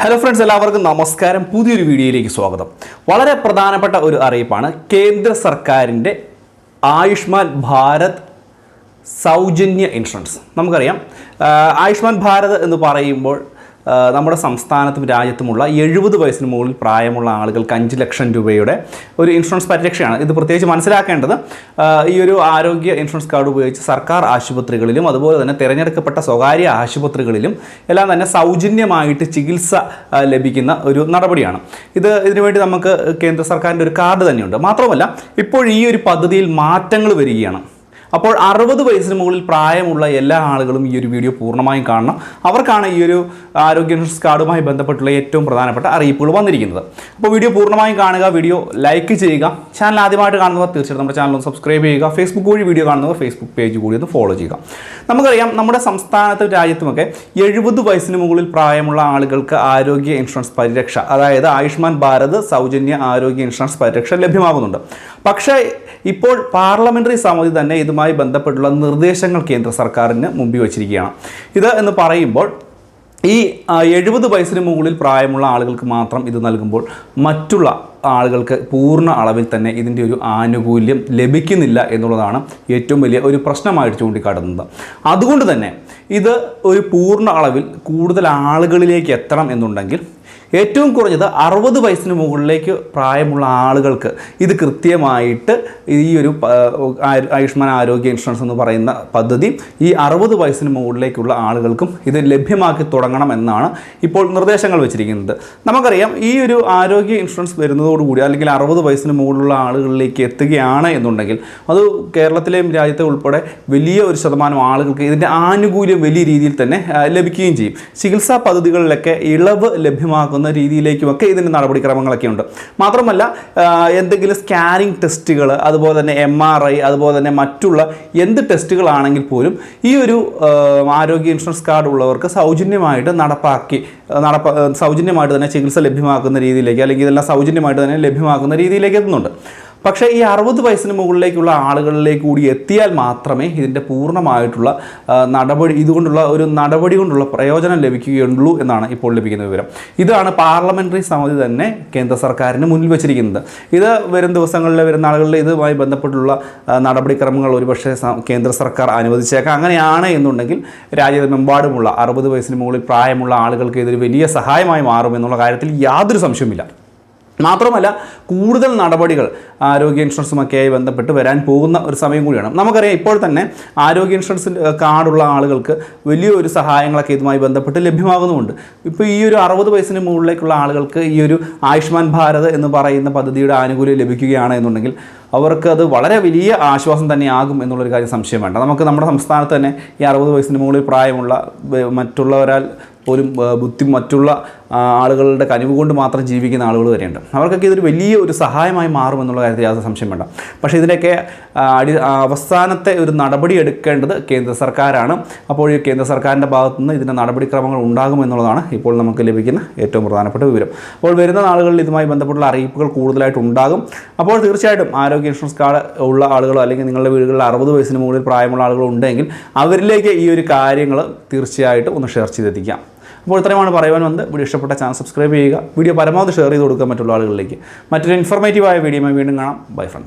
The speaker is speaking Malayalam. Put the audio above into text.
ഹലോ ഫ്രണ്ട്സ് എല്ലാവർക്കും നമസ്കാരം. പുതിയൊരു വീഡിയോയിലേക്ക് സ്വാഗതം. വളരെ പ്രധാനപ്പെട്ട ഒരു അറിയിപ്പാണ്. കേന്ദ്ര സർക്കാരിന്റെ ആയുഷ്മാൻ ഭാരത് സൗജന്യ ഇൻഷുറൻസ്. നമുക്കറിയാം. ആയുഷ്മാൻ ഭാരത് എന്ന് പറയുമ്പോൾ നമ്മുടെ സംസ്ഥാനത്തും രാജ്യത്തുമുള്ള എഴുപത് വയസ്സിന് മുകളിൽ പ്രായമുള്ള ആളുകൾക്ക് അഞ്ച് ലക്ഷം രൂപയുടെ ഒരു ഇൻഷുറൻസ് പരിരക്ഷയാണ്. ഇത് പ്രത്യേകിച്ച് മനസ്സിലാക്കേണ്ടത് ഈ ഒരു ആരോഗ്യ ഇൻഷുറൻസ് കാർഡ് ഉപയോഗിച്ച് സർക്കാർ ആശുപത്രികളിലും അതുപോലെ തന്നെ തിരഞ്ഞെടുക്കപ്പെട്ട സ്വകാര്യ ആശുപത്രികളിലും എല്ലാം തന്നെ സൗജന്യമായിട്ട് ചികിത്സ ലഭിക്കുന്ന ഒരു നടപടിയാണ്. ഇത് ഇതിനുവേണ്ടി നമുക്ക് കേന്ദ്ര സർക്കാരിന്റെ ഒരു കാർഡ് തന്നെയുണ്ട്. മാത്രമല്ല ഇപ്പോൾ ഈ ഒരു പദ്ധതിയിൽ മാറ്റങ്ങൾ വരികയാണ്. അപ്പോൾ അറുപത് വയസ്സിന് മുകളിൽ പ്രായമുള്ള എല്ലാ ആളുകളും ഈ ഒരു വീഡിയോ പൂർണമായും കാണണം. അവർക്കാണ് ഈ ഒരു ആരോഗ്യ ഇൻഷുറൻസ് കാർഡുമായി ബന്ധപ്പെട്ടുള്ള ഏറ്റവും പ്രധാനപ്പെട്ട അറിയിപ്പുകൾ വന്നിരിക്കുന്നത്. അപ്പോൾ വീഡിയോ പൂർണമായും കാണുക വീഡിയോ ലൈക്ക് ചെയ്യുക ചാനൽ ആദ്യമായിട്ട് കാണുന്നവർ തീർച്ചയായിട്ടും നമ്മുടെ ചാനൽ ഒന്ന് സബ്സ്ക്രൈബ് ചെയ്യുക ഫേസ്ബുക്ക് വഴി വീഡിയോ കാണുന്നവർ ഫേസ്ബുക്ക് പേജ് കൂടി ഒന്ന് ഫോളോ ചെയ്യുക. നമുക്കറിയാം നമ്മുടെ സംസ്ഥാനത്തും രാജ്യത്തുമൊക്കെ എഴുപത് വയസ്സിന് മുകളിൽ പ്രായമുള്ള ആളുകൾക്ക് ആരോഗ്യ ഇൻഷുറൻസ് പരിരക്ഷ അതായത് ആയുഷ്മാൻ ഭാരത് സൗജന്യ ആരോഗ്യ ഇൻഷുറൻസ് പരിരക്ഷ ലഭ്യമാകുന്നുണ്ട്. പക്ഷേ ഇപ്പോൾ പാർലമെന്ററി സമിതി തന്നെ ഇതുമായി ബന്ധപ്പെട്ടുള്ള നിർദ്ദേശങ്ങൾ കേന്ദ്ര സർക്കാരിന് മുമ്പിൽ വച്ചിരിക്കുകയാണ്. ഇത് എന്ന് പറയുമ്പോൾ ഈ എഴുപത് വയസ്സിന് മുകളിൽ പ്രായമുള്ള ആളുകൾക്ക് മാത്രം ഇത് നൽകുമ്പോൾ മറ്റുള്ള ആളുകൾക്ക് പൂർണ അളവിൽ തന്നെ ഇതിന്റെ ഒരു ആനുകൂല്യം ലഭിക്കുന്നില്ല എന്നുള്ളതാണ് ഏറ്റവും വലിയ ഒരു പ്രശ്നമായിട്ട് ചൂണ്ടിക്കാട്ടുന്നത്. അതുകൊണ്ട് തന്നെ ഇത് ഒരു പൂർണ അളവിൽ കൂടുതൽ ആളുകളിലേക്ക് എത്തണം എന്നുണ്ടെങ്കിൽ ഏറ്റവും കുറഞ്ഞത് അറുപത് വയസ്സിന് മുകളിലേക്ക് പ്രായമുള്ള ആളുകൾക്ക് ഇത് കൃത്യമായിട്ട് ഈ ഒരു ആയുഷ്മാൻ ആരോഗ്യ ഇൻഷുറൻസ് എന്ന് പറയുന്ന പദ്ധതി ഈ അറുപത് വയസ്സിന് മുകളിലേക്കുള്ള ആളുകൾക്കും ഇത് ലഭ്യമാക്കി തുടങ്ങണം എന്നാണ് ഇപ്പോൾ നിർദ്ദേശങ്ങൾ വെച്ചിരിക്കുന്നത്. നമുക്കറിയാം ഈ ഒരു ആരോഗ്യ ഇൻഷുറൻസ് വരുന്നതോടുകൂടി അല്ലെങ്കിൽ അറുപത് വയസ്സിന് മുകളിലുള്ള ആളുകളിലേക്ക് എത്തുകയാണ് എന്നുണ്ടെങ്കിൽ അത് കേരളത്തിലെയും രാജ്യത്തെ ഉൾപ്പെടെ വലിയ ഒരു ശതമാനം ആളുകൾക്ക് ഇതിന്റെ ആനുകൂല്യം വലിയ രീതിയിൽ തന്നെ ലഭിക്കുകയും ചെയ്യും. ചികിത്സാ പദ്ധതികളിലൊക്കെ ഇളവ് ലഭ്യമാക്കുന്ന രീതിയിലേക്കുമൊക്കെ ഇതിന്റെ നടപടിക്രമങ്ങളൊക്കെ ഉണ്ട് മാത്രമല്ല എന്തെങ്കിലും സ്കാനിങ് ടെസ്റ്റുകൾ അതുപോലെ തന്നെ എം ആർ ഐ അതുപോലെ തന്നെ മറ്റുള്ള എന്ത് ടെസ്റ്റുകളാണെങ്കിൽ പോലും ഈ ഒരു ആരോഗ്യ ഇൻഷുറൻസ് കാർഡ് ഉള്ളവർക്ക് സൗജന്യമായിട്ട് നടപ്പാക്കി നടപ്പ സൗജന്യമായിട്ട് തന്നെ ചികിത്സ ലഭ്യമാക്കുന്ന രീതിയിലേക്ക് അല്ലെങ്കിൽ ഇതെല്ലാം സൗജന്യമായിട്ട് തന്നെ ലഭ്യമാക്കുന്ന രീതിയിലേക്ക് എത്തുന്നുണ്ട്. പക്ഷേ ഈ അറുപത് വയസ്സിന് മുകളിലേക്കുള്ള ആളുകളിലേക്ക് കൂടി എത്തിയാൽ മാത്രമേ ഇതിന്റെ പൂർണമായിട്ടുള്ള നടപടി ഇതുകൊണ്ടുള്ള ഒരു നടപടി കൊണ്ടുള്ള പ്രയോജനം ലഭിക്കുകയുള്ളൂ എന്നാണ് ഇപ്പോൾ ലഭിക്കുന്ന വിവരം. ഇതാണ് പാർലമെന്ററി സമിതി തന്നെ കേന്ദ്ര സർക്കാരിന് മുന്നിൽ വെച്ചിരിക്കുന്നത്. ഇത് വരും ദിവസങ്ങളിൽ വരുന്ന ആളുകളിൽ ഇതുമായി ബന്ധപ്പെട്ടുള്ള നടപടിക്രമങ്ങൾ ഒരുപക്ഷെ കേന്ദ്ര സർക്കാർ അനുവദിച്ചേക്കാം. അങ്ങനെയാണ് എന്നുണ്ടെങ്കിൽ രാജ്യമെമ്പാടുമുള്ള അറുപത് വയസ്സിന് മുകളിൽ പ്രായമുള്ള ആളുകൾക്ക് ഇതൊരു വലിയ സഹായമായി മാറും എന്നുള്ള കാര്യത്തിൽ യാതൊരു സംശയവുമില്ല. മാത്രമല്ല കൂടുതൽ നടപടികൾ ആരോഗ്യ ഇൻഷുറൻസുമൊക്കെയായി ബന്ധപ്പെട്ട് വരാൻ പോകുന്ന ഒരു സമയം കൂടിയാണ്. നമുക്കറിയാം ഇപ്പോൾ തന്നെ ആരോഗ്യ ഇൻഷുറൻസ് കാർഡുള്ള ആളുകൾക്ക് വലിയൊരു സഹായങ്ങളൊക്കെ ഇതുമായി ബന്ധപ്പെട്ട് ലഭ്യമാകുന്നുമുണ്ട്. ഇപ്പോൾ ഈ ഒരു അറുപത് വയസ്സിന് മുകളിലേക്കുള്ള ആളുകൾക്ക് ഈ ഒരു ആയുഷ്മാൻ ഭാരത് എന്ന് പറയുന്ന പദ്ധതിയുടെ ആനുകൂല്യം ലഭിക്കുകയാണ് എന്നുണ്ടെങ്കിൽ അവർക്ക് അത് വളരെ വലിയ ആശ്വാസം തന്നെയാകും എന്നുള്ളൊരു കാര്യം സംശയം വേണ്ട. നമുക്ക് നമ്മുടെ സംസ്ഥാനത്ത് തന്നെ ഈ അറുപത് വയസ്സിന് മുകളിൽ പ്രായമുള്ള മറ്റുള്ളവരാൽ പോലും ബുദ്ധി മറ്റുള്ള ആളുകളുടെ കനിവ് കൊണ്ട് മാത്രം ജീവിക്കുന്ന ആളുകൾ വരെയുണ്ട്. അവർക്കൊക്കെ ഇതൊരു വലിയ ഒരു സഹായമായി മാറും എന്നുള്ള കാര്യത്തിൽ യാതൊരു സംശയം വേണ്ട. പക്ഷേ ഇതിന്റെയൊക്കെ അടി അവസാനത്തെ ഒരു നടപടി എടുക്കേണ്ടത് കേന്ദ്ര സർക്കാരാണ്. അപ്പോൾ ഈ കേന്ദ്ര സർക്കാരിന്റെ ഭാഗത്തു നിന്ന് ഇതിന്റെ നടപടിക്രമങ്ങൾ ഉണ്ടാകുമെന്നുള്ളതാണ് ഇപ്പോൾ നമുക്ക് ലഭിക്കുന്ന ഏറ്റവും പ്രധാനപ്പെട്ട വിവരം. അപ്പോൾ വരുന്ന നാളുകളിൽ ഇതുമായി ബന്ധപ്പെട്ടുള്ള അറിയിപ്പുകൾ കൂടുതലായിട്ട് ഉണ്ടാകും. അപ്പോൾ തീർച്ചയായിട്ടും ആരോഗ്യ ഇൻഷുറൻസ് കാർഡ് ഉള്ള ആളുകളോ അല്ലെങ്കിൽ നിങ്ങളുടെ വീടുകളിൽ അറുപത് വയസ്സിന് മുകളിൽ പ്രായമുള്ള ആളുകൾ ഉണ്ടെങ്കിൽ അവരിലേക്ക് ഈ ഒരു കാര്യങ്ങൾ തീർച്ചയായിട്ടും ഒന്ന് ഷെയർ ചെയ്തെത്തിക്കാം. അപ്പോൾ ഇത്രയുമാണ് പറയുവാൻ വന്നത്. വീഡിയോ ഇഷ്ടപ്പെട്ട ചാനൽ സബ്സ്ക്രൈബ് ചെയ്യുക. വീഡിയോ പരമാവധി ഷെയർ ചെയ്ത് കൊടുക്കുക മറ്റുള്ള ആളുകളിലേക്ക് മറ്റൊരു ഇൻഫോർമേറ്റീവായ വീഡിയോയുമായി വീണ്ടും കാണാം. By front